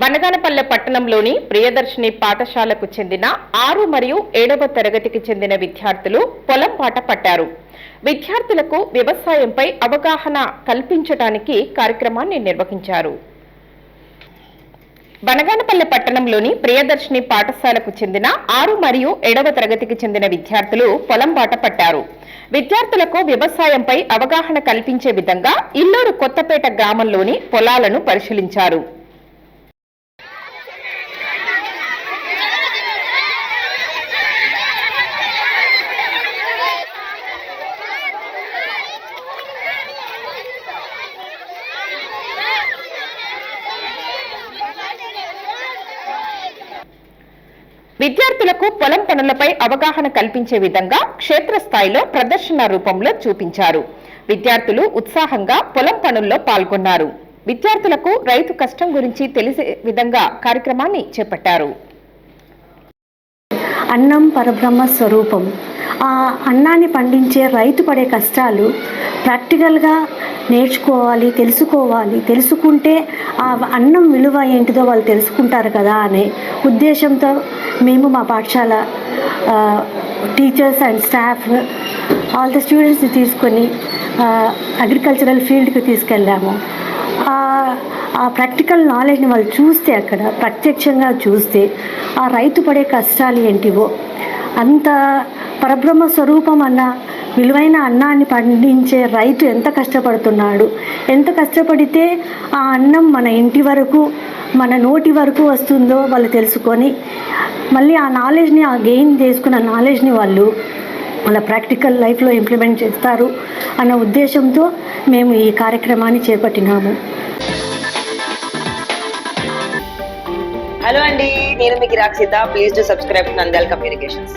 బనగానపల్లె పట్టణంలోని ప్రియదర్శిని పాఠశాలకు చెందిన ఆరు మరియు ఏడవ తరగతికి చెందిన విద్యార్థులు పొలం బాట పట్టారు. విద్యార్థులకు వ్యవసాయంపై అవగాహన కల్పించడానికి కార్యక్రమాన్ని నిర్వహించారు. బనగానపల్లె పట్టణంలోని ప్రియదర్శిని పాఠశాలకు చెందిన ఆరు మరియు ఏడవ తరగతికి చెందిన విద్యార్థులు పొలం బాట పట్టారు. విద్యార్థులకు వ్యవసాయంపై అవగాహన కల్పించే విధంగా ఇల్లూరు కొత్తపేట గ్రామంలోని పొలాలను పరిశీలించారు. విద్యార్థులకు పొలం పనులపై అవగాహన కల్పించే విధంగా క్షేత్రస్థాయిలో ప్రదర్శన రూపంలో చూపించారు. విద్యార్థులు ఉత్సాహంగా పొలం పనుల్లో పాల్గొన్నారు. విద్యార్థులకు రైతు కష్టం గురించి తెలిసే విధంగా కార్యక్రమాన్ని చేపట్టారు. అన్నం పరబ్రహ్మ స్వరూపం. ఆ అన్నాన్ని పండించే రైతు పడే కష్టాలు ప్రాక్టికల్గా నేర్చుకోవాలి తెలుసుకోవాలి. తెలుసుకుంటే ఆ అన్నం విలువ ఏంటిదో వాళ్ళు తెలుసుకుంటారు కదా అనే ఉద్దేశంతో మేము మా పాఠశాల teachers and staff all the స్టూడెంట్స్ని తీసుకొని అగ్రికల్చరల్ ఫీల్డ్కి తీసుకెళ్ళాము. ఆ- ఆ ప్రాక్టికల్ నాలెడ్జ్ని వాళ్ళు చూస్తే అక్కడ ప్రత్యక్షంగా చూస్తే ఆ రైతు పడే కష్టాలు ఏంటివో అంత పరబ్రహ్మ స్వరూపం అన్న విలువైన అన్నాన్ని పండించే రైతు ఎంత కష్టపడుతున్నాడు? ఎంత కష్టపడితే ఆ అన్నం మన ఇంటి వరకు మన నోటి వరకు వస్తుందో వాళ్ళు తెలుసుకొని మళ్ళీ ఆ నాలెడ్జ్ని ఆ గెయిన్ చేసుకున్న నాలెడ్జ్ని వాళ్ళు వాళ్ళ ప్రాక్టికల్ లైఫ్లో ఇంప్లిమెంట్ చేస్తారు అన్న ఉద్దేశంతో మేము ఈ కార్యక్రమాన్ని చేపట్టినాము. హలో అండి నేను మీకు Rakshitha. Please to subscribe Nandal communications